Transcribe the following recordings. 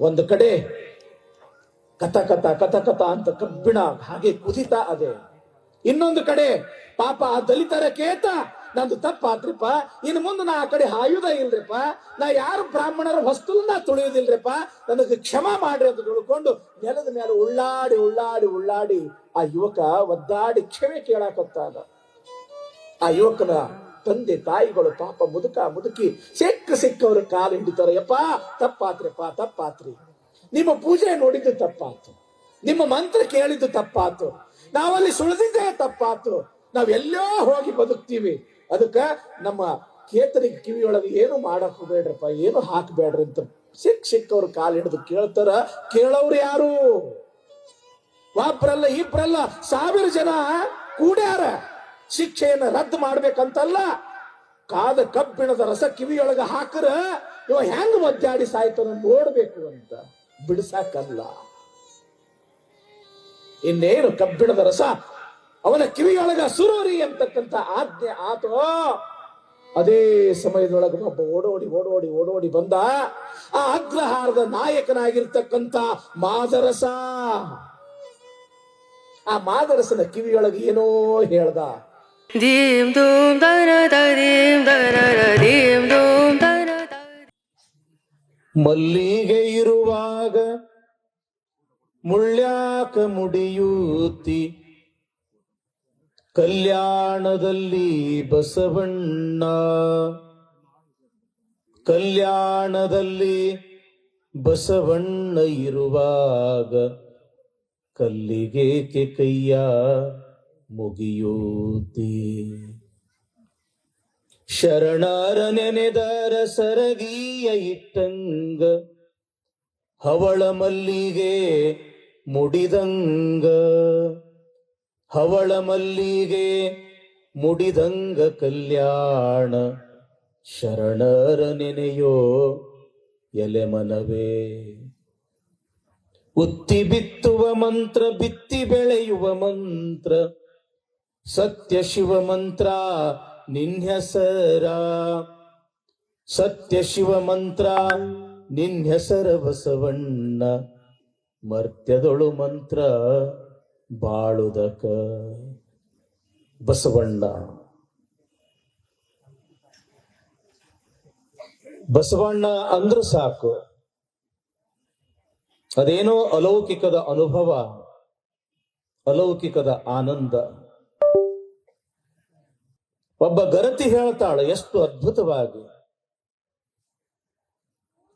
ಒಂದು ಕಡೆ ಕಥ ಕಥ ಕಥ ಕಥ ಅಂತ ಕಬ್ಬಿಣ ಹಾಗೆ ಕುದಿತಾ ಅದೆ. ಇನ್ನೊಂದು ಕಡೆ ಪಾಪ ಆ ದಲಿತರ ಕೇತ, ನಂದು ತಪ್ಪಾತ್ರಿಪ್ಪ ಇನ್ನು ಮುಂದೆ ನಾ ಆ ಕಡೆ ಹಾಯುದ ಇಲ್ರಿಪ್ಪ, ನಾ ಯಾರು ಬ್ರಾಹ್ಮಣರ ಹೊಸ್ತಲನ್ನ ತುಳಿಯೋದಿಲ್ರಿಪ್ಪ, ನನಗೆ ಕ್ಷಮ ಮಾಡ್ರಿ ಅಂತ ತಿಳ್ಕೊಂಡು ನೆಲದ ಮೇಲೆ ಉಳ್ಳಾಡಿ ಉಳ್ಳಾಡಿ ಉಳ್ಳಾಡಿ ಆ ಯುವಕ ಒದ್ದಾಡಿ ಕ್ಷಮೆ ಕೇಳಾಕತ್ತಾನ ಆ ಯುವಕನ ತಂದೆ ತಾಯಿಗಳು ಪಾಪ ಮುದುಕ ಮುದುಕಿ ಸಿಕ್ಕ ಸಿಕ್ಕವರು ಕಾಲು ಹಿಡಿತಾರೆ, ಯಪ್ಪ ತಪ್ಪಾತ್ರಿಪ್ಪ ತಪ್ಪಾತ್ರಿ. ನಿಮ್ಮ ಪೂಜೆ ನೋಡಿದ್ದು ತಪ್ಪಾತು. ನಿಮ್ಮ ಮಂತ್ರ ಕೇಳಿದ್ದು ತಪ್ಪಾತು. ನಾವಲ್ಲಿ ಸುಳಿದಿದ್ದೇ ತಪ್ಪಾತು. ನಾವೆಲ್ಲೋ ಹೋಗಿ ಬದುಕ್ತೀವಿ. ಅದಕ್ಕ ನಮ್ಮ ಕೇತನಿಗೆ ಕಿವಿಯೊಳಗೆ ಏನು ಮಾಡಕ್ ಬೇಡ್ರಪ್ಪ, ಏನು ಹಾಕಬೇಡ್ರಿ ಅಂತ ಸಿಕ್ ಸಿಕ್ಕವ್ರು ಕಾಲು ಹಿಡಿದು ಕೇಳ್ತಾರ. ಕೇಳೋರು ಯಾರು? ಒಬ್ರಲ್ಲ, ಇಬ್ರಲ್ಲ, ಸಾವಿರ ಜನ ಕೂಡ್ಯಾರ. ಶಿಕ್ಷೆಯನ್ನ ರದ್ದು ಮಾಡ್ಬೇಕಂತಲ್ಲ, ಕಾದ ಕಬ್ಬಿಣದ ರಸ ಕಿವಿಯೊಳಗ ಹಾಕರ ಇವ ಹೆಂಗ್ ಒದ್ದಾಡಿ ಸಾಯ್ತನ ನೋಡ್ಬೇಕು ಅಂತ. ಬಿಡಿಸಾಕಲ್ಲ. ಇನ್ನೇನು ಕಬ್ಬಿಣದ ರಸ ಅವನ ಕಿವಿಯೊಳಗ ಸುರೂರಿ ಅಂತಕ್ಕಂತ ಆಜ್ಞೆ ಆತೋ, ಅದೇ ಸಮಯದೊಳಗ ಒಬ್ಬ ಓಡೋಡಿ ಓಡೋಡಿ ಓಡೋಡಿ ಬಂದ, ಆ ಅಗ್ರಹಾರದ ನಾಯಕನಾಗಿರ್ತಕ್ಕಂತ ಮಾದರಸ. ಆ ಮಾದರಸನ ಕಿವಿಯೊಳಗೆ ಏನೋ ಹೇಳ್ದ ಮಲ್ಲಿಗೆ ಇರುವಾಗ ಮುಳ್ಳ್ಯಾಕ ಮುಡಿಯೂತಿ ಕಲ್ಯಾಣದಲ್ಲಿ ಬಸವಣ್ಣ ಕಲ್ಯಾಣದಲ್ಲಿ ಬಸವಣ್ಣ ಇರುವಾಗ ಕಲ್ಲಿಗೆ ಕೈಯ ಮುಗಿಯೂತಿ ಶರಣಾರ ನೆನೆದಾರ ಸರಗೀಯ ಇಟ್ಟಂಗ, ಹವಳ ಮಲ್ಲಿಗೆ ಮುಡಿದಂಗ. ಹವಳ ಮಲ್ಲಿಗೆ ಮುಡಿದಂಗ ಕಲ್ಯಾಣ ಶರಣರ ನೆನೆಯೋ ಎಲೆ ಮನವೇ. ಉತ್ತಿ ಬಿತ್ತುವ ಮಂತ್ರ, ಬಿತ್ತಿ ಬೆಳೆಯುವ ಮಂತ್ರ ಸತ್ಯ ಶಿವ ಮಂತ್ರ ನಿನ್ಹೆಸರ. ಸತ್ಯ ಶಿವ ಮಂತ್ರ ನಿನ್ಹೆಸರ ಬಸವಣ್ಣ. ಮರ್ತ್ಯದೊಳು ಮಂತ್ರ ಬಾಳುದಕ. ಬಸವಣ್ಣ. ಬಸವಣ್ಣ ಅಂದ್ರ ಸಾಕು. ಅದೇನೋ ಅಲೌಕಿಕದ ಅನುಭವ, ಅಲೌಕಿಕದ ಆನಂದ. ಒಬ್ಬ ಗರತಿ ಹೇಳ್ತಾಳೆ, ಎಷ್ಟು ಅದ್ಭುತವಾಗಿ.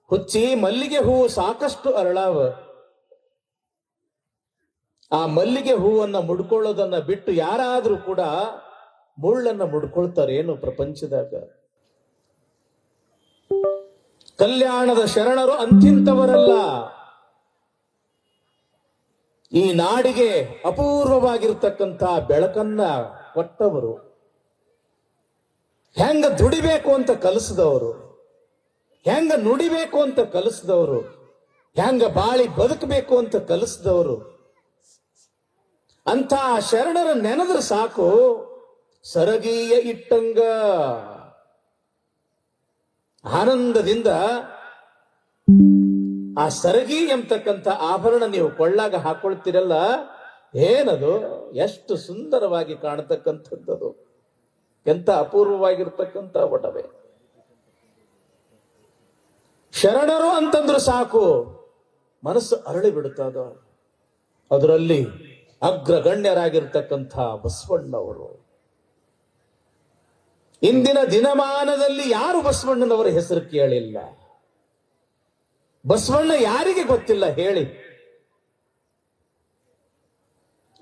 ಹುಚ್ಚಿ ಮಲ್ಲಿಗೆ ಹೂವು ಸಾಕಷ್ಟು ಅರಳಾವ. ಆ ಮಲ್ಲಿಗೆ ಹೂವನ್ನ ಮುಡ್ಕೊಳ್ಳೋದನ್ನ ಬಿಟ್ಟು ಯಾರಾದ್ರೂ ಕೂಡ ಮುಳ್ಳನ್ನ ಮುಡ್ಕೊಳ್ತಾರೇನು ಪ್ರಪಂಚದಾಗ. ಕಲ್ಯಾಣದ ಶರಣರು ಅಂತಿಂತವರಲ್ಲ. ಈ ನಾಡಿಗೆ ಅಪೂರ್ವವಾಗಿರ್ತಕ್ಕಂಥ ಬೆಳಕನ್ನ ಕೊಟ್ಟವರು. ಹೆಂಗ ದುಡಿಬೇಕು ಅಂತ ಕಲಿಸಿದವರು, ಹೆಂಗ ನುಡಿಬೇಕು ಅಂತ ಕಲಿಸಿದವರು, ಹೆಂಗ ಬಾಳಿ ಬದುಕಬೇಕು ಅಂತ ಕಲಿಸಿದವರು ಅಂತ ಶರಣರ ನೆನೆದ್ರೆ ಸಾಕು. ಸರಗೀಯ ಇಟ್ಟಂಗ. ಆನಂದದಿಂದ ಆ ಸರಗಿ ಎಂಬತಕ್ಕಂಥ ಆಭರಣ ನೀವು ಕೊಳ್ಳಾಗ ಹಾಕೊಳ್ತೀರಲ್ಲ, ಏನದು? ಎಷ್ಟು ಸುಂದರವಾಗಿ ಕಾಣತಕ್ಕಂಥದ್ದದು. ಎಂತ ಅಪೂರ್ವವಾಗಿರ್ತಕ್ಕಂಥ ಒಡವೆ ಶರಣರು ಅಂತಂದ್ರು ಸಾಕು. ಮನಸ್ಸು ಅರಳಿ ಬಿಡುತ್ತದ? ಅದರಲ್ಲಿ ಅಗ್ರಗಣ್ಯರಾಗಿರ್ತಕ್ಕಂಥ ಬಸವಣ್ಣವರು. ಇಂದಿನ ದಿನಮಾನದಲ್ಲಿ ಯಾರು ಬಸವಣ್ಣನವರ ಹೆಸರು ಕೇಳಿಲ್ಲ? ಬಸವಣ್ಣ ಯಾರಿಗೆ ಗೊತ್ತಿಲ್ಲ? ಹೇಳಿ.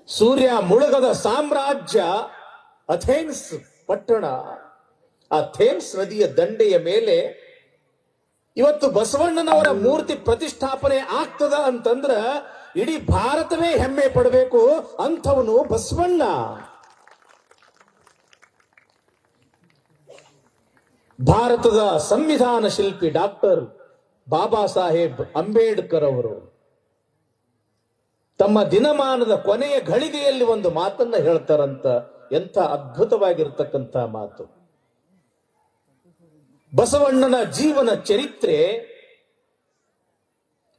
ಸೂರ್ಯ ಮುಳುಗದ ಸಾಮ್ರಾಜ್ಯ ಅಥೇನ್ಸ್. ಪಟ್ಟಣ, ಆ ಥೇಮ್ಸ್ ನದಿಯ ದಂಡೆಯ ಮೇಲೆ ಇವತ್ತು ಬಸವಣ್ಣನವರ ಮೂರ್ತಿ ಪ್ರತಿಷ್ಠಾಪನೆ ಆಗ್ತದ ಅಂತಂದ್ರ ಇಡೀ ಭಾರತವೇ ಹೆಮ್ಮೆ ಪಡಬೇಕು ಅಂಥವನು ಬಸವಣ್ಣ. ಭಾರತದ ಸಂವಿಧಾನ ಶಿಲ್ಪಿ ಡಾಕ್ಟರ್ ಬಾಬಾ ಸಾಹೇಬ್ ಅಂಬೇಡ್ಕರ್ ಅವರು ತಮ್ಮ ದಿನಮಾನದ ಕೊನೆಯ ಘಳಿಗೆಯಲ್ಲಿ ಒಂದು ಮಾತನ್ನ ಹೇಳ್ತಾರಂತ. ಎಂಥ ಅದ್ಭುತವಾಗಿರ್ತಕ್ಕಂಥ ಮಾತು. ಬಸವಣ್ಣನ ಜೀವನ ಚರಿತ್ರೆ,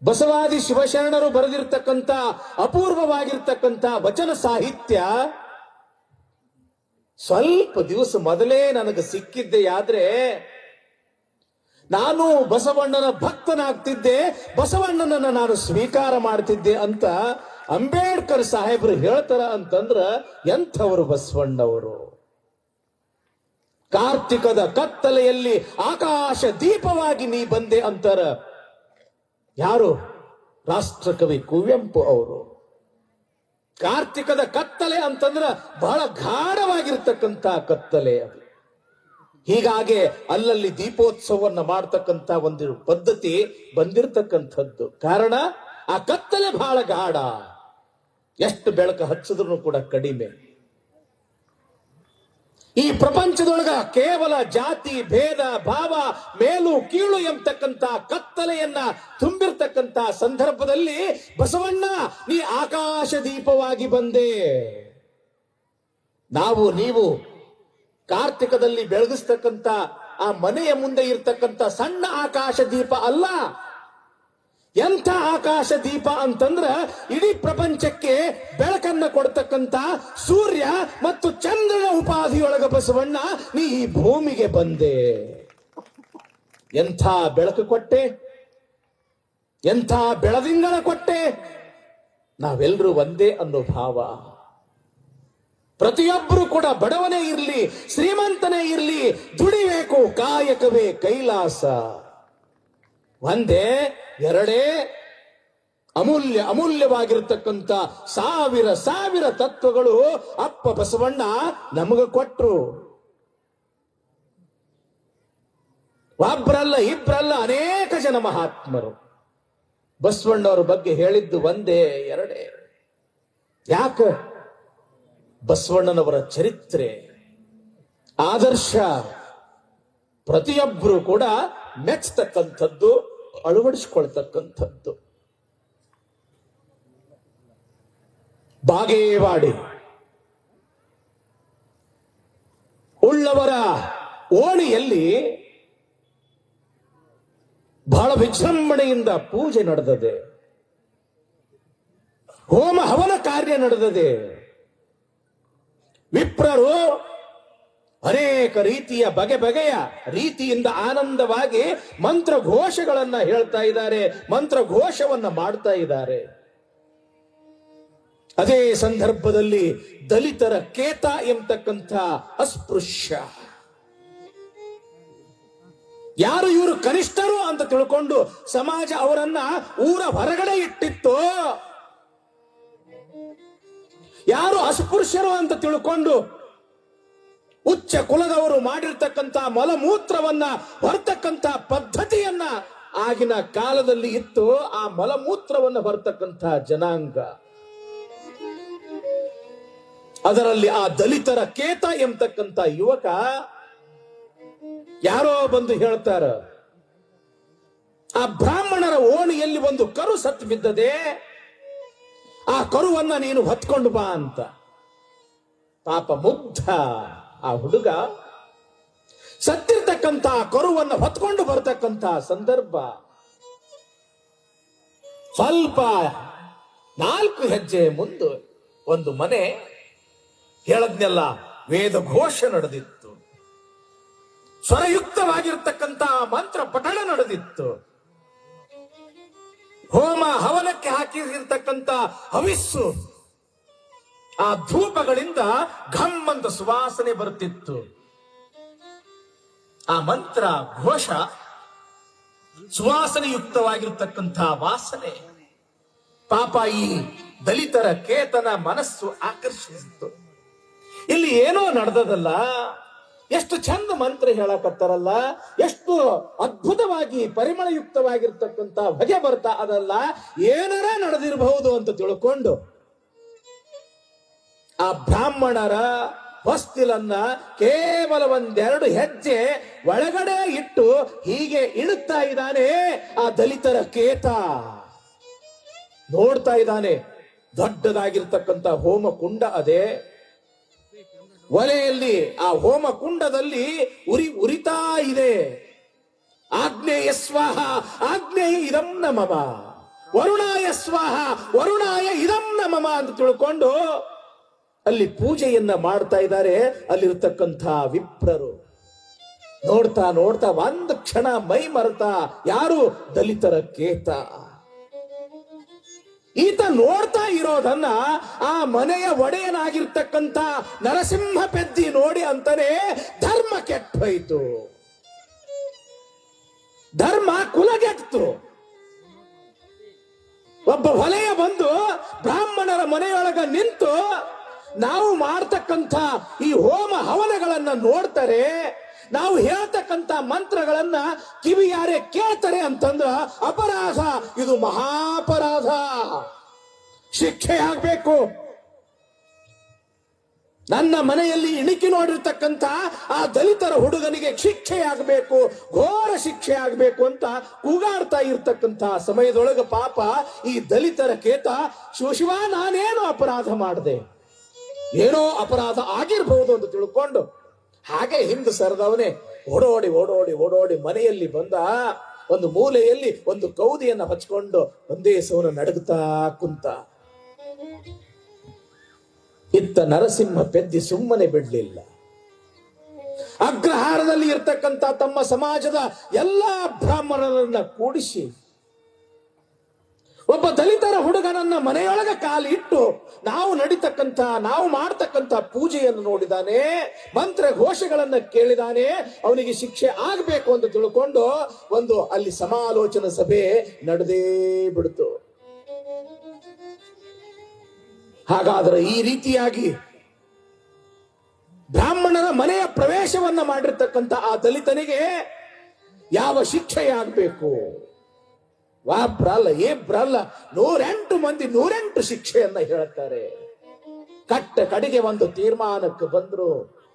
ಬಸವಾದಿ ಶಿವಶರಣರು ಬರೆದಿರ್ತಕ್ಕಂಥ, ಅಪೂರ್ವವಾಗಿರ್ತಕ್ಕಂಥ ವಚನ ಸಾಹಿತ್ಯ ಸ್ವಲ್ಪ ದಿವಸ ಮೊದಲೇ ನನಗೆ ಸಿಕ್ಕಿದ್ದೆಯಾದ್ರೆ ನಾನು ಬಸವಣ್ಣನ ಭಕ್ತನಾಗ್ತಿದ್ದೆ, ಬಸವಣ್ಣನನ್ನ ನಾನು ಸ್ವೀಕಾರ ಮಾಡ್ತಿದ್ದೆ ಅಂತ ಅಂಬೇಡ್ಕರ್ ಸಾಹೇಬರು ಹೇಳ್ತಾರ ಅಂತಂದ್ರ ಎಂಥವರು ಬಸವಣ್ಣವರು? ಕಾರ್ತಿಕದ ಕತ್ತಲೆಯಲ್ಲಿ ಆಕಾಶ ದೀಪವಾಗಿ ನೀ ಬಂದೆ ಅಂತಾರ. ಯಾರು? ರಾಷ್ಟ್ರಕವಿ ಕುವೆಂಪು ಅವರು. ಕಾರ್ತಿಕದ ಕತ್ತಲೆ ಅಂತಂದ್ರ ಬಹಳ ಗಾಢವಾಗಿರ್ತಕ್ಕಂಥ ಕತ್ತಲೆ ಅದು. ಹೀಗಾಗಿ ಅಲ್ಲಲ್ಲಿ ದೀಪೋತ್ಸವವನ್ನು ಮಾಡ್ತಕ್ಕಂಥ ಒಂದು ಪದ್ಧತಿ ಬಂದಿರತಕ್ಕಂಥದ್ದು. ಕಾರಣ, ಆ ಕತ್ತಲೆ ಬಹಳ ಗಾಢ. ಎಷ್ಟು ಬೆಳಕು ಹಚ್ಚಿದ್ರು ಕೂಡ ಕಡಿಮೆ. ಈ ಪ್ರಪಂಚದೊಳಗ ಕೇವಲ ಜಾತಿ, ಭೇದ, ಭಾವ, ಮೇಲು, ಕೀಳು ಎಂಬತಕ್ಕಂತ ಕತ್ತಲೆಯನ್ನ ತುಂಬಿರ್ತಕ್ಕಂತ ಸಂದರ್ಭದಲ್ಲಿ ಬಸವಣ್ಣ, ನೀ ಆಕಾಶ ದೀಪವಾಗಿ ಬಂದೆ. ನಾವು, ನೀವು ಕಾರ್ತಿಕದಲ್ಲಿ ಬೆಳಗಿಸ್ತಕ್ಕಂತ ಆ ಮನೆಯ ಮುಂದೆ ಇರ್ತಕ್ಕಂತ ಸಣ್ಣ ಆಕಾಶ ದೀಪ ಅಲ್ಲ ಎಂಥ ಆಕಾಶ ದೀಪ ಅಂತಂದ್ರ ಇಡೀ ಪ್ರಪಂಚಕ್ಕೆ ಬೆಳಕನ್ನ ಕೊಡ್ತಕ್ಕಂತ ಸೂರ್ಯ ಮತ್ತು ಚಂದ್ರನ ಉಪಾಧಿಯೊಳಗ ಬಸವಣ್ಣ, ನೀ ಈ ಭೂಮಿಗೆ ಬಂದೆ. ಎಂಥ ಬೆಳಕು ಕೊಟ್ಟೆ, ಎಂಥ ಬೆಳದಿಂಗಳ ಕೊಟ್ಟೆ. ನಾವೆಲ್ಲರೂ ಒಂದೇ ಅನ್ನೋ ಭಾವ. ಪ್ರತಿಯೊಬ್ಬರು ಕೂಡ ಬಡವನೇ ಇರಲಿ, ಶ್ರೀಮಂತನೇ ಇರಲಿ, ದುಡಿಬೇಕು, ಕಾಯಕವೇ ಕೈಲಾಸ. ಒಂದೇ, ಎರಡೇ, ಅಮೂಲ್ಯ, ಅಮೂಲ್ಯವಾಗಿರ್ತಕ್ಕಂಥ ಸಾವಿರ ಸಾವಿರ ತತ್ವಗಳು ಅಪ್ಪ ಬಸವಣ್ಣ ನಮಗ ಕೊಟ್ರು. ಒಬ್ರಲ್ಲ, ಇಬ್ರಲ್ಲ ಅನೇಕ ಜನ ಮಹಾತ್ಮರು. ಬಸವಣ್ಣವ್ರ ಬಗ್ಗೆ ಹೇಳಿದ್ದು ಒಂದೇ, ಎರಡೇ. ಯಾಕ? ಬಸವಣ್ಣನವರ ಚರಿತ್ರೆ, ಆದರ್ಶ ಪ್ರತಿಯೊಬ್ಬರು ಕೂಡ ಮೆಚ್ಚತಕ್ಕಂಥದ್ದು ಅಳವಡಿಸಿಕೊಳ್ತಕ್ಕಂಥದ್ದು. ಬಾಗೇವಾಡಿ. ಉಳ್ಳವರ ಓಣಿಯಲ್ಲಿ ಬಹಳ ವಿಜೃಂಭಣೆಯಿಂದ ಪೂಜೆ ನಡೆದದೆ. ಹೋಮ ಹವನ ಕಾರ್ಯ ನಡೆದದೆ. ವಿಪ್ರರು ಅನೇಕ ರೀತಿಯ ಬಗೆ ಬಗೆಯ ರೀತಿಯಿಂದ ಆನಂದವಾಗಿ ಮಂತ್ರ ಘೋಷಗಳನ್ನ ಹೇಳ್ತಾ ಇದ್ದಾರೆ ಮಂತ್ರ ಘೋಷವನ್ನ ಮಾಡ್ತಾ ಇದ್ದಾರೆ. ಅದೇ ಸಂದರ್ಭದಲ್ಲಿ ದಲಿತರ ಕೇತ ಎಂಬತಕ್ಕಂಥ ಅಸ್ಪೃಶ್ಯ. ಯಾರು ಇವರು ಕನಿಷ್ಠರು ಅಂತ ತಿಳ್ಕೊಂಡು ಸಮಾಜ ಅವರನ್ನ ಊರ ಹೊರಗಡೆ ಇಟ್ಟಿತ್ತು? ಯಾರು ಅಸ್ಪೃಶ್ಯರು ಅಂತ ತಿಳ್ಕೊಂಡು ಉಚ್ಚ ಕುಲದವರು ಮಾಡಿರ್ತಕ್ಕಂಥ ಮಲಮೂತ್ರವನ್ನ ಹೊರತಕ್ಕಂತ ಪದ್ಧತಿಯನ್ನ ಆಗಿನ ಕಾಲದಲ್ಲಿ ಇತ್ತು. ಆ ಮಲಮೂತ್ರವನ್ನ ಹೊರತಕ್ಕಂಥ ಜನಾಂಗ. ಅದರಲ್ಲಿ ಆ ದಲಿತರ ಕೇತ ಎಂಬತಕ್ಕಂಥ ಯುವಕ ಯಾರೋ ಬಂದು ಹೇಳ್ತಾರ, ಆ ಬ್ರಾಹ್ಮಣರ ಓಣಿಯಲ್ಲಿ ಒಂದು ಕರು ಸತ್ತು ಬಿದ್ದದೆ, ಆ ಕರುವನ್ನ ನೀನು ಹೊತ್ಕೊಂಡು ಬಾ ಅಂತ. ಪಾಪ ಮುಗ್ಧ. ಆ ಹುಡುಗ ಸತ್ತಿರ್ತಕ್ಕಂತ ಕರುವನ್ನು ಹೊತ್ಕೊಂಡು ಬರ್ತಕ್ಕಂತ ಸಂದರ್ಭ ಸ್ವಲ್ಪ ನಾಲ್ಕು ಹೆಜ್ಜೆ ಮುಂದೆ ಒಂದು ಮನೆ ಹೇಳದ್ನೆಲ್ಲ ವೇದ ಘೋಷ ನಡೆದಿತ್ತು. ಸ್ವರಯುಕ್ತವಾಗಿರ್ತಕ್ಕಂತ ಮಂತ್ರ ಪಠಣ ನಡೆದಿತ್ತು. ಹೋಮ ಹವನಕ್ಕೆ ಹಾಕಿರ್ತಕ್ಕಂತ ಹವಿಸ್ಸು ಆ ಧೂಪಗಳಿಂದ ಘಮ್ ಅಂತ ಸುವಾಸನೆ ಬರುತ್ತಿತ್ತು. ಆ ಮಂತ್ರ ಘೋಷ ಸುವಾಸನೆಯುಕ್ತವಾಗಿರ್ತಕ್ಕಂಥ ವಾಸನೆ. ಪಾಪ ಈ ದಲಿತರ ಕೇತನ ಮನಸ್ಸು ಆಕರ್ಷಿಸಿತ್ತು. ಇಲ್ಲಿ ಏನೋ ನಡೆದದಲ್ಲ, ಎಷ್ಟು ಚಂದ ಮಂತ್ರ ಹೇಳಕತ್ತಾರಲ್ಲ, ಎಷ್ಟು ಅದ್ಭುತವಾಗಿ ಪರಿಮಳಯುಕ್ತವಾಗಿರ್ತಕ್ಕಂಥ ಹೊಗೆ ಬರ್ತಾ ಅದಲ್ಲ, ಏನಾರ ನಡೆದಿರಬಹುದು ಅಂತ ತಿಳ್ಕೊಂಡು ಆ ಬ್ರಾಹ್ಮಣರ ಹೊಸ್ತಿಲನ್ನ ಕೇವಲ ಒಂದೆರಡು ಹೆಜ್ಜೆ ಒಳಗಡೆ ಇಟ್ಟು ಹೀಗೆ ಇಳುತ್ತಾ ಇದ್ದಾನೆ ಆ ದಲಿತರ ಕೇತ. ನೋಡ್ತಾ ಇದ್ದಾನೆ, ದೊಡ್ಡದಾಗಿರ್ತಕ್ಕಂಥ ಹೋಮ ಕುಂಡ ಅದೇ. ಒಲೆಯಲ್ಲಿ, ಆ ಹೋಮ ಕುಂಡದಲ್ಲಿ ಉರಿ, ಉರಿತಾ ಇದೆ. ಆಗ್ನೇಯ ಸ್ವಾಹ ಆಗ್ನೇಯ ಇದಂ ನಮಮ ವರುಣಾಯ ಸ್ವಾಹ, ವರುಣಾಯ ಇದಂ ನಮಮ ಅಂತ ತಿಳ್ಕೊಂಡು ಅಲ್ಲಿ ಪೂಜೆಯನ್ನ ಮಾಡ್ತಾ ಇದ್ದಾರೆ. ಅಲ್ಲಿರ್ತಕ್ಕಂಥ ವಿಪ್ರರು. ನೋಡ್ತಾ ನೋಡ್ತಾ ಒಂದು ಕ್ಷಣ ಮೈ ಮರೆತಾ ಯಾರು? ದಲಿತರ ಕೇತ. ಈತ ನೋಡ್ತಾ ಇರೋದನ್ನ ಆ ಮನೆಯ ಒಡೆಯನಾಗಿರ್ತಕ್ಕಂಥ ನರಸಿಂಹ ಪೆದ್ದಿ ನೋಡಿ ಅಂತಾನೆ ಧರ್ಮ ಕೆಟ್ಟೋಯ್ತು. ಧರ್ಮ ಕುಲಗೆಟ್ಟು ಒಬ್ಬ ಹೊಲೆಯ ಬಂದು ಬ್ರಾಹ್ಮಣರ ಮನೆಯೊಳಗ ನಿಂತು ನಾವು ಮಾಡ್ತಕ್ಕಂಥ ಈ ಹೋಮ ಹವನಗಳನ್ನ ನೋಡ್ತಾರೆ, ನಾವು ಹೇಳ್ತಕ್ಕಂಥ ಮಂತ್ರಗಳನ್ನ ಕಿವಿ ಯಾರೇ ಕೇಳ್ತಾರೆ ಅಂತಂದ್ರ ಅಪರಾಧ. ಇದು ಮಹಾಪರಾಧ. ಶಿಕ್ಷೆ ಆಗ್ಬೇಕು. ನನ್ನ ಮನೆಯಲ್ಲಿ ಇಣುಕಿ ನೋಡಿರ್ತಕ್ಕಂಥ ಆ ದಲಿತರ ಹುಡುಗನಿಗೆ ಶಿಕ್ಷೆ ಆಗಬೇಕು, ಘೋರ ಶಿಕ್ಷೆ ಆಗಬೇಕು ಅಂತ ಕೂಗಾಡ್ತಾ ಇರ್ತಕ್ಕಂಥ ಸಮಯದೊಳಗ ಪಾಪ ಈ ದಲಿತರ ಕೇತ ಶಿವಶಿವ ನಾನೇನು ಅಪರಾಧ ಮಾಡಿದೆ? ಏನೋ ಅಪರಾಧ ಆಗಿರ್ಬಹುದು ಅಂತ ತಿಳ್ಕೊಂಡು ಹಾಗೆ ಹಿಂದೆ ಸರದವನೇ ಓಡೋಡಿ ಓಡೋಡಿ ಓಡೋಡಿ ಮನೆಯಲ್ಲಿ ಬಂದ ಒಂದು ಮೂಲೆಯಲ್ಲಿ ಒಂದು ಕೌದಿಯನ್ನು ಹಚ್ಕೊಂಡು ಒಂದೇ ಸೋನ ನಡಗುತ್ತಾ ಕುಂತ. ಇತ್ತ ನರಸಿಂಹ ಪೆದ್ದಿ ಸುಮ್ಮನೆ ಬಿಡ್ಲಿಲ್ಲ. ಅಗ್ರಹಾರದಲ್ಲಿ ಇರ್ತಕ್ಕಂಥ ತಮ್ಮ ಸಮಾಜದ ಎಲ್ಲಾ ಬ್ರಾಹ್ಮಣರನ್ನ ಕೂಡಿಸಿ ಒಬ್ಬ ದಲಿತರ ಹುಡುಗನನ್ನ ಮನೆಯೊಳಗ ಕಾಲಿಟ್ಟು ನಾವು ನಡೀತಕ್ಕಂಥ, ನಾವು ಮಾಡ್ತಕ್ಕಂಥ ಪೂಜೆಯನ್ನು ನೋಡಿದಾನೆ, ಮಂತ್ರ ಘೋಷಗಳನ್ನ ಕೇಳಿದಾನೆ, ಅವನಿಗೆ ಶಿಕ್ಷೆ ಆಗ್ಬೇಕು ಅಂತ ತಿಳ್ಕೊಂಡು ಒಂದು ಅಲ್ಲಿ ಸಮಾಲೋಚನಾ ಸಭೆ ನಡೆದೇ ಬಿಡ್ತು. ಹಾಗಾದ್ರೆ ಈ ರೀತಿಯಾಗಿ ಬ್ರಾಹ್ಮಣರ ಮನೆಯ ಪ್ರವೇಶವನ್ನ ಮಾಡಿರ್ತಕ್ಕಂಥ ಆ ದಲಿತನಿಗೆ ಯಾವ ಶಿಕ್ಷೆಯಾಗಬೇಕು ವಾ ಬ್ರಲ್ಲ ಏ ಬ್ರಲ್ಲ ನೂರೆಂಟು ಮಂದಿ ನೂರೆಂಟು ಶಿಕ್ಷೆಯನ್ನ ಹೇಳ್ತಾರೆ ಕಟ್ಟ ಕಡೆಗೆ ಒಂದು ತೀರ್ಮಾನಕ್ಕೆ ಬಂದ್ರು.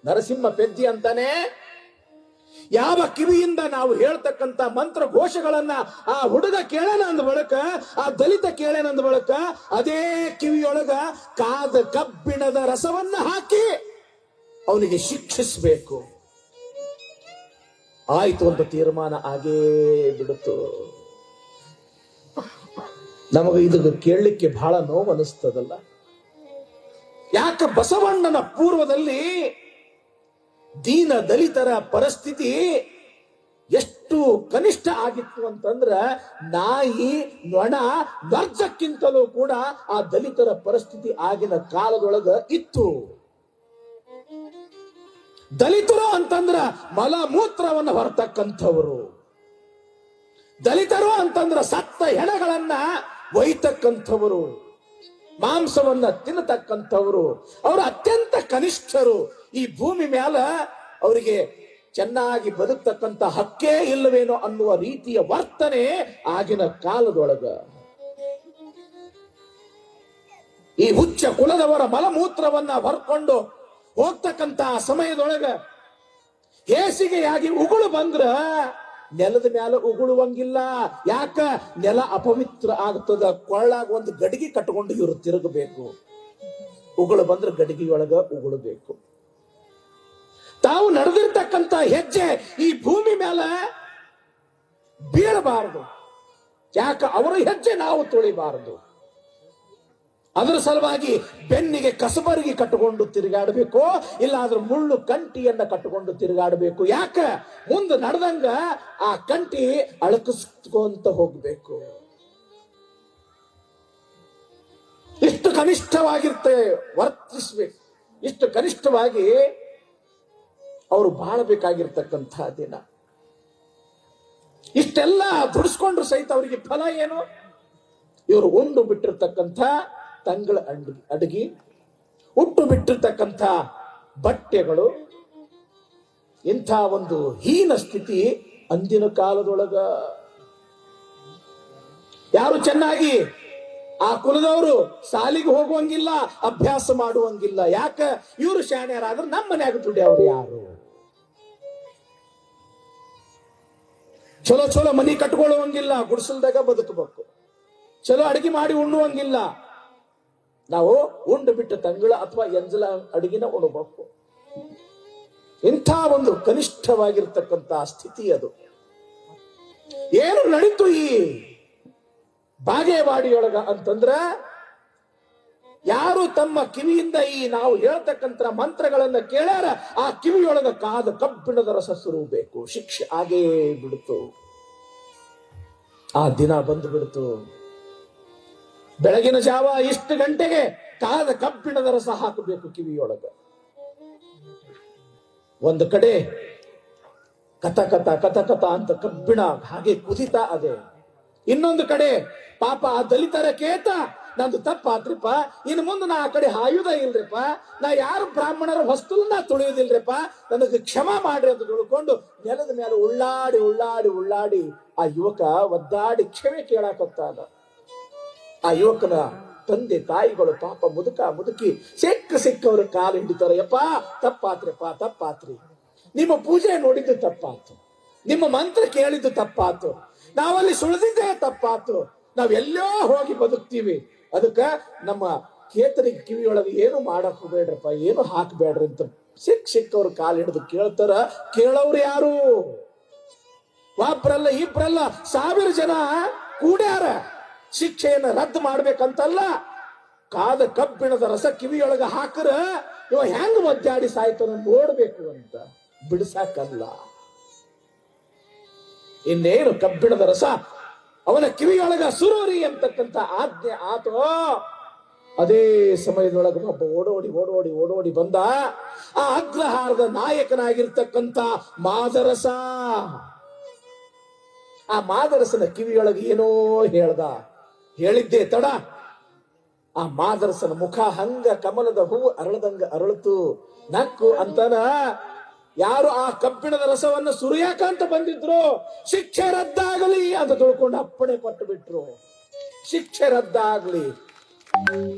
ನರಸಿಂಹ ಪೆದ್ದಿ ಅಂತಾನೆ, ಯಾವ ಕಿವಿಯಿಂದ ನಾವು ಹೇಳ್ತಕ್ಕಂತ ಮಂತ್ರ ಘೋಷಗಳನ್ನ ಆ ಹುಡುಗ ಕೇಳೋಣ ಅಂದ ಬಳಿಕ, ಆ ದಲಿತ ಕೇಳೋಣ ಅಂದ ಬಳಿಕ, ಅದೇ ಕಿವಿಯೊಳಗ ಕಾದ ಕಬ್ಬಿಣದ ರಸವನ್ನ ಹಾಕಿ ಅವನಿಗೆ ಶಿಕ್ಷಿಸಬೇಕು. ಆಯ್ತು ಒಂದು ತೀರ್ಮಾನ ಆಗೇ ಬಿಡುತ್ತು. ನಮಗೆ ಇದು ಕೇಳಲಿಕ್ಕೆ ಬಹಳ ನೋವು ಅನಿಸ್ತದಲ್ಲ ಯಾಕ ಬಸವಣ್ಣನ ಪೂರ್ವದಲ್ಲಿ ದೀನ ದಲಿತರ ಪರಿಸ್ಥಿತಿ ಎಷ್ಟು ಕನಿಷ್ಠ ಆಗಿತ್ತು ಅಂತಂದ್ರ ನಾಯಿ, ನೊಣ ನರ್ಜಕ್ಕಿಂತಲೂ ಕೂಡ ಆ ದಲಿತರ ಪರಿಸ್ಥಿತಿ ಆಗಿನ ಕಾಲದೊಳಗ ಇತ್ತು. ದಲಿತರು ಅಂತಂದ್ರ ಮಲಮೂತ್ರವನ್ನು ಹೊರತಕ್ಕಂಥವರು. ದಲಿತರು ಅಂತಂದ್ರ ಸತ್ತ ಹೆಣಗಳನ್ನ ಒಯ್ತಕ್ಕಂಥವರು, ಮಾಂಸವನ್ನ ತಿನ್ನತಕ್ಕಂಥವರು, ಅವರು ಅತ್ಯಂತ ಕನಿಷ್ಠರು. ಈ ಭೂಮಿ ಮ್ಯಾಲ ಅವರಿಗೆ ಚೆನ್ನಾಗಿ ಬದುಕ್ತಕ್ಕಂಥ ಹಕ್ಕೇ ಇಲ್ಲವೇನೋ ಅನ್ನುವ ರೀತಿಯ ವರ್ತನೆ ಆಗಿನ ಕಾಲದೊಳಗ. ಈ ಹುಚ್ಚ ಕುಲದವರ ಮಲಮೂತ್ರವನ್ನ ಹೊರ್ಕೊಂಡು ಹೋಗ್ತಕ್ಕಂತ ಸಮಯದೊಳಗ ಹೇಸಿಗೆಯಾಗಿ ಉಗುಳು ಬಂದ್ರ ನೆಲದ ಮ್ಯಾಲ ಉಗುಳುವಂಗಿಲ್ಲ. ಯಾಕ? ನೆಲ ಅಪವಿತ್ರ ಆಗ್ತದ. ಕೊಳ್ಳಾಗ ಒಂದು ಗಡಿಗೆ ಕಟ್ಕೊಂಡು ಇವರು ತಿರುಗಬೇಕು. ಉಗುಳು ಬಂದ್ರೆ ಗಡಿಗೆಯೊಳಗ ಉಗುಳಬೇಕು. ತಾವು ನಡೆದಿರ್ತಕ್ಕಂತ ಹೆಜ್ಜೆ ಈ ಭೂಮಿ ಮ್ಯಾಲ ಬೀಳಬಾರದು. ಯಾಕ? ಅವರ ಹೆಜ್ಜೆ ನಾವು ತುಳಿಬಾರದು. ಅದರ ಸಲುವಾಗಿ ಬೆನ್ನಿಗೆ ಕಸಬರಿಗೆ ಕಟ್ಟಿಕೊಂಡು ತಿರುಗಾಡಬೇಕು, ಇಲ್ಲಾಂದ್ರೆ ಮುಳ್ಳು ಕಂಟಿಯನ್ನ ಕಟ್ಟಿಕೊಂಡು ತಿರುಗಾಡಬೇಕು. ಯಾಕ? ಮುಂದೆ ನಡೆದಂಗ ಆ ಕಂಟಿ ಅಳಕಿಸ್ಕೊಂತ ಹೋಗ್ಬೇಕು. ಇಷ್ಟು ಕನಿಷ್ಠವಾಗಿರ್ತೇ ವರ್ತಿಸ್ಬೇಕು. ಇಷ್ಟು ಕನಿಷ್ಠವಾಗಿ ಅವರು ಬಾಳಬೇಕಾಗಿರ್ತಕ್ಕಂಥ ದಿನ. ಇಷ್ಟೆಲ್ಲ ದುಡಿಸ್ಕೊಂಡ್ರು ಸಹಿತ ಅವರಿಗೆ ಫಲ ಏನು? ಇವರು ಒಂದು ಬಿಟ್ಟಿರ್ತಕ್ಕಂಥ ತಂಗಳ ಅಡ್ಗಿ ಉಟ್ಟು ಬಿಟ್ಟಿರ್ತಕ್ಕಂಥ ಬಟ್ಟೆಗಳು, ಇಂಥ ಒಂದು ಹೀನ ಸ್ಥಿತಿ ಅಂದಿನ ಕಾಲದೊಳಗ. ಯಾರು ಚೆನ್ನಾಗಿ ಆ ಕುಲದವರು ಸಾಲಿಗೆ ಹೋಗುವಂಗಿಲ್ಲ, ಅಭ್ಯಾಸ ಮಾಡುವಂಗಿಲ್ಲ. ಯಾಕ? ಇವರು ಶಾಣ್ಯರಾದ್ರೆ ನಮ್ಮ ಮನ್ಯಾಗ ದುಡಿಯವ್ರು ಯಾರು? ಚಲೋ ಚಲೋ ಮನಿ ಕಟ್ಕೊಳ್ಳುವಂಗಿಲ್ಲ, ಗುಡಿಸಲ್ದಾಗ ಬದುಕಬೇಕು. ಚಲೋ ಅಡಿಗೆ ಮಾಡಿ ಉಣ್ಣುವಂಗಿಲ್ಲ ನಾವು ಉಂಡು ಬಿಟ್ಟು ತಂಗಳ ಅಥವಾ ಎಂಜಲ ಅಡುಗಿನ ಉಣಬೇಕು. ಇಂಥ ಒಂದು ಕನಿಷ್ಠವಾಗಿರ್ತಕ್ಕಂಥ ಸ್ಥಿತಿ ಅದು. ಏನು ನಡೀತು ಈ ಬಾಗೇವಾಡಿಯೊಳಗ ಅಂತಂದ್ರ ಯಾರು ತಮ್ಮ ಕಿವಿಯಿಂದ ಈ ನಾವು ಹೇಳ್ತಕ್ಕಂತ ಮಂತ್ರಗಳನ್ನ ಕೇಳ್ಯಾರ, ಆ ಕಿವಿಯೊಳಗ ಕಾದ ಕಬ್ಬಿಣದ ರಸ ಸುರುಬೇಕು. ಶಿಕ್ಷೆ ಆಗೇ ಬಿಡ್ತು. ಆ ದಿನ ಬಂದು ಬಿಡ್ತು ಬೆಳಗಿನ ಜಾವ ಇಷ್ಟು ಗಂಟೆಗೆ ಕಾದ ಕಬ್ಬಿಣದ ರಸ ಹಾಕಬೇಕು ಕಿವಿಯೊಳಗ. ಒಂದು ಕಡೆ ಕಥ ಕಥ ಕಥ ಕಥ ಅಂತ ಕಬ್ಬಿಣ ಹಾಗೆ ಕುದಿತಾ ಅದೆ. ಇನ್ನೊಂದು ಕಡೆ ಪಾಪ ಆ ದಲಿತರ ಕೇತ, ನಂದು ತಪ್ಪಾತ್ರಿಪ್ಪ ಇನ್ ಮುಂದೆ ನಾ ಆ ಕಡೆ ಆಯುಧ ಇಲ್ರಿಪ್ಪ, ನಾ ಯಾರು ಬ್ರಾಹ್ಮಣರ ವಸ್ತುಲನ್ನ ತುಳಿಯೋದಿಲ್ರಿಪ್ಪ, ನನಗೆ ಕ್ಷಮ ಮಾಡ್ರಿ ಅಂತ ತಿಳ್ಕೊಂಡು ನೆಲದ ಮೇಲೆ ಉಳ್ಳಾಡಿ ಉಳ್ಳಾಡಿ ಉಳ್ಳಾಡಿ ಆ ಯುವಕ ಒದ್ದಾಡಿ ಕ್ಷಮೆ ಕೇಳಾಕತ್ತಾನ ಆ ಯುವಕನ ತಂದೆ ತಾಯಿಗಳು ಪಾಪ ಮುದುಕ ಮುದುಕಿ ಸಿಕ್ಕ ಸಿಕ್ಕವ್ರ ಕಾಲು ಹಿಡಿತಾರೆ, ಯಪ್ಪ ತಪ್ಪಾತ್ರಿಪ್ಪ ತಪ್ಪಾತ್ರಿ. ನಿಮ್ಮ ಪೂಜೆ ನೋಡಿದ್ದು ತಪ್ಪಾತು. ನಿಮ್ಮ ಮಂತ್ರ ಕೇಳಿದ್ದು ತಪ್ಪಾತು. ನಾವಲ್ಲಿ ಸುಳಿದಿದ್ದೇ ತಪ್ಪಾತು. ನಾವೆಲ್ಲೋ ಹೋಗಿ ಬದುಕ್ತೀವಿ. ಅದಕ್ಕ ನಮ್ಮ ಕೇತರಿ ಕಿವಿಯೊಳಗೆ ಏನು ಮಾಡಕ್ ಬೇಡ್ರಪ್ಪ, ಏನು ಹಾಕ್ಬೇಡ್ರಿ ಅಂತ ಸಿಕ್ ಸಿಕ್ಕವ್ರ ಕಾಲು ಹಿಡಿದು ಕೇಳ್ತಾರ. ಕೇಳೋರು ಯಾರು? ಒಬ್ರಲ್ಲ ಇಬ್ರಲ್ಲ ಸಾವಿರ ಜನ ಕೂಡ್ಯಾರ. ಶಿಕ್ಷೆಯನ್ನ ರದ್ದು ಮಾಡ್ಬೇಕಂತಲ್ಲ, ಕಾದ ಕಬ್ಬಿಣದ ರಸ ಕಿವಿಯೊಳಗೆ ಹಾಕರ ಇವ ಹೆಂಗ್ ಒದ್ದಾಡಿ ಸಾಯ್ತು ನೋಡ್ಬೇಕು ಅಂತ ಬಿಡಿಸಾಕಲ್ಲ. ಇನ್ನೇನು ಕಬ್ಬಿಣದ ರಸ ಅವನ ಕಿವಿಯೊಳಗ ಸುರೋರಿ ಅಂತಕ್ಕಂಥ ಆಜ್ಞೆ ಆತೋ, ಅದೇ ಸಮಯದೊಳಗೆ ಒಬ್ಬ ಓಡೋಡಿ ಓಡೋಡಿ ಓಡೋಡಿ ಬಂದ, ಆ ಅಗ್ರಹಾರದ ನಾಯಕನಾಗಿರ್ತಕ್ಕಂತ ಮಾದರಸ. ಆ ಮಾದರಸನ ಕಿವಿಯೊಳಗೆ ಏನೋ ಹೇಳ್ದ ಹೇಳಿದ್ದೆ, ತಡ. ಆ ಮಾದರಸನ ಮುಖ ಹಂಗ ಕಮಲದ ಹೂ ಅರಳದಂಗ ಅರಳತು ನಕ್ಕು ಅಂತನ ಯಾರು ಆ ಕಬ್ಬಿಣದ ರಸವನ್ನು ಸುರಿಯಾಕಂತ ಬಂದಿದ್ರು? ಶಿಕ್ಷೆ ರದ್ದಾಗಲಿ ಅಂತ ತಿಳ್ಕೊಂಡು ಅಪ್ಪಣೆ ಕೊಟ್ಟು ಬಿಟ್ರು. ಶಿಕ್ಷೆ ರದ್ದಾಗ್ಲಿ.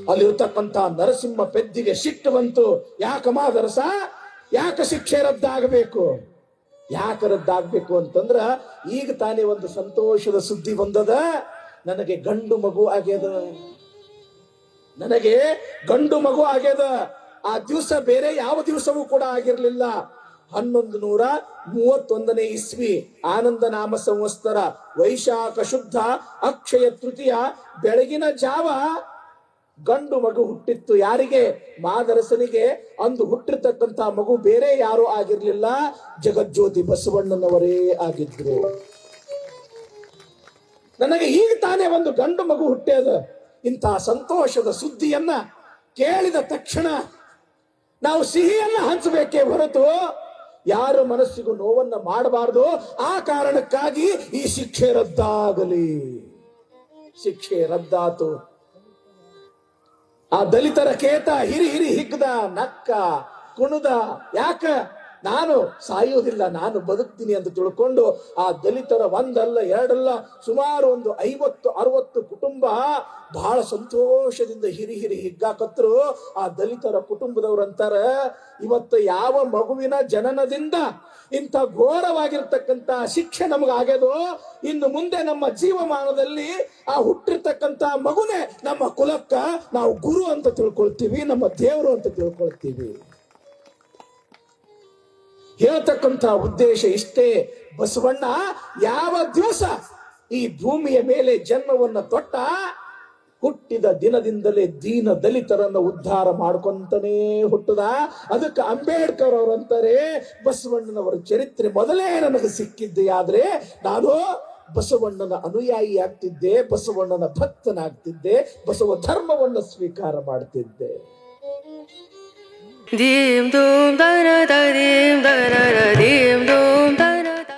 ಅಲ್ಲಿರ್ತಕ್ಕಂತ ನರಸಿಂಹ ಪೆದ್ದಿಗೆ ಸಿಟ್ಟು ಬಂತು. ಯಾಕ ಮಾದರಸ? ಯಾಕ ಶಿಕ್ಷೆ ರದ್ದಾಗಬೇಕು? ಯಾಕ ರದ್ದಾಗಬೇಕು ಅಂತಂದ್ರ ಈಗ ತಾನೇ ಒಂದು ಸಂತೋಷದ ಸುದ್ದಿ ಬಂದದ. ನನಗೆ ಗಂಡು ಮಗು ಆಗ್ಯದ. ನನಗೆ ಗಂಡು ಮಗು ಆಗ್ಯದ. ಆ ದಿವಸ ಬೇರೆ ಯಾವ ದಿವಸವೂ ಕೂಡ ಆಗಿರಲಿಲ್ಲ. ಹನ್ನೊಂದು ನೂರ ಮೂವತ್ತೊಂದನೇ ಇಸ್ವಿ ಆನಂದ ನಾಮ ಸಂವತ್ಸರ ವೈಶಾಖ ಶುದ್ಧ ಅಕ್ಷಯ ತೃತೀಯ ಬೆಳಗಿನ ಜಾವ ಗಂಡು ಮಗು ಹುಟ್ಟಿತ್ತು. ಯಾರಿಗೆ? ಮಾದರಸನಿಗೆ. ಅಂದು ಹುಟ್ಟಿರ್ತಕ್ಕಂತ ಮಗು ಬೇರೆ ಯಾರು ಆಗಿರ್ಲಿಲ್ಲ. ಜಗಜ್ಯೋತಿ ಬಸವಣ್ಣನವರೇ ಆಗಿದ್ರು. ನನಗೆ ಈಗ ತಾನೇ ಒಂದು ಗಂಡು ಮಗು ಹುಟ್ಟ್ಯದ ಇಂತಹ ಸಂತೋಷದ ಸುದ್ದಿಯನ್ನ ಕೇಳಿದ ತಕ್ಷಣ ನಾವು ಸಿಹಿಯನ್ನ ಹಂಚಬೇಕೇ ಹೊರತು ಯಾರ ಮನಸ್ಸಿಗೂ ನೋವನ್ನ ಮಾಡಬಾರದು. ಆ ಕಾರಣಕ್ಕಾಗಿ ಈ ಶಿಕ್ಷೆ ರದ್ದಾಗಲಿ. ಶಿಕ್ಷೆ ರದ್ದಾತು. ಆ ದಲಿತರ ಕೇತ ಹಿರಿ ಹಿರಿ ಹಿಗ್ದ, ನಕ್ಕ, ಕುಣುದ, ಯಾಕ? ನಾನು ಸಾಯೋದಿಲ್ಲ ನಾನು ಬದುಕ್ತೀನಿ ಅಂತ ತಿಳ್ಕೊಂಡು ಆ ದಲಿತರ ಒಂದಲ್ಲ, ಎರಡಲ್ಲ, ಸುಮಾರು ಒಂದು ಐವತ್ತು, ಅರವತ್ತು ಕುಟುಂಬ ಬಹಳ ಸಂತೋಷದಿಂದ ಹಿರಿ ಹಿರಿ ಹಿಗ್ಗಾಕತ್ರು. ಆ ದಲಿತರ ಕುಟುಂಬದವ್ರಂತಾರ ಇವತ್ತು ಯಾವ ಮಗುವಿನ ಜನನದಿಂದ ಇಂಥ ಘೋರವಾಗಿರ್ತಕ್ಕಂಥ ಶಿಕ್ಷೆ ನಮಗಾಗ್ಯದೋ ಇನ್ನು ಮುಂದೆ ನಮ್ಮ ಜೀವಮಾನದಲ್ಲಿ ಆ ಹುಟ್ಟಿರ್ತಕ್ಕಂತ ಮಗುನೇ ನಮ್ಮ ಕುಲಕ್ಕ ನಾವು ಗುರು ಅಂತ ತಿಳ್ಕೊಳ್ತೀವಿ, ನಮ್ಮ ದೇವರು ಅಂತ ತಿಳ್ಕೊಳ್ತೀವಿ. ಹೇಳ್ತಕ್ಕಂಥ ಉದ್ದೇಶ ಇಷ್ಟೇ. ಬಸವಣ್ಣ, ಯಾವ ದಿವಸ ಈ ಭೂಮಿಯ ಮೇಲೆ ಜನ್ಮವನ್ನ ತೊಟ್ಟ, ಹುಟ್ಟಿದ ದಿನದಿಂದಲೇ ದೀನ ದಲಿತರನ್ನ ಉದ್ಧಾರ ಮಾಡ್ಕೊಂತನೇ ಹುಟ್ಟದ. ಅದಕ್ಕೆ ಅಂಬೇಡ್ಕರ್ ಅವರಂತಾರೆ ಬಸವಣ್ಣನವರ ಚರಿತ್ರೆ ಮೊದಲೇ ನನಗೆ ಸಿಕ್ಕಿದ್ದೆ, ಆದ್ರೆ ನಾನು ಬಸವಣ್ಣನ ಅನುಯಾಯಿ ಆಗ್ತಿದ್ದೆ, ಬಸವಣ್ಣನ ಭಕ್ತನಾಗ್ತಿದ್ದೆ, ಬಸವ ಧರ್ಮವನ್ನು ಸ್ವೀಕಾರ ಮಾಡ್ತಿದ್ದೆ. Dim dum da da da dim da da da dim dum da da da.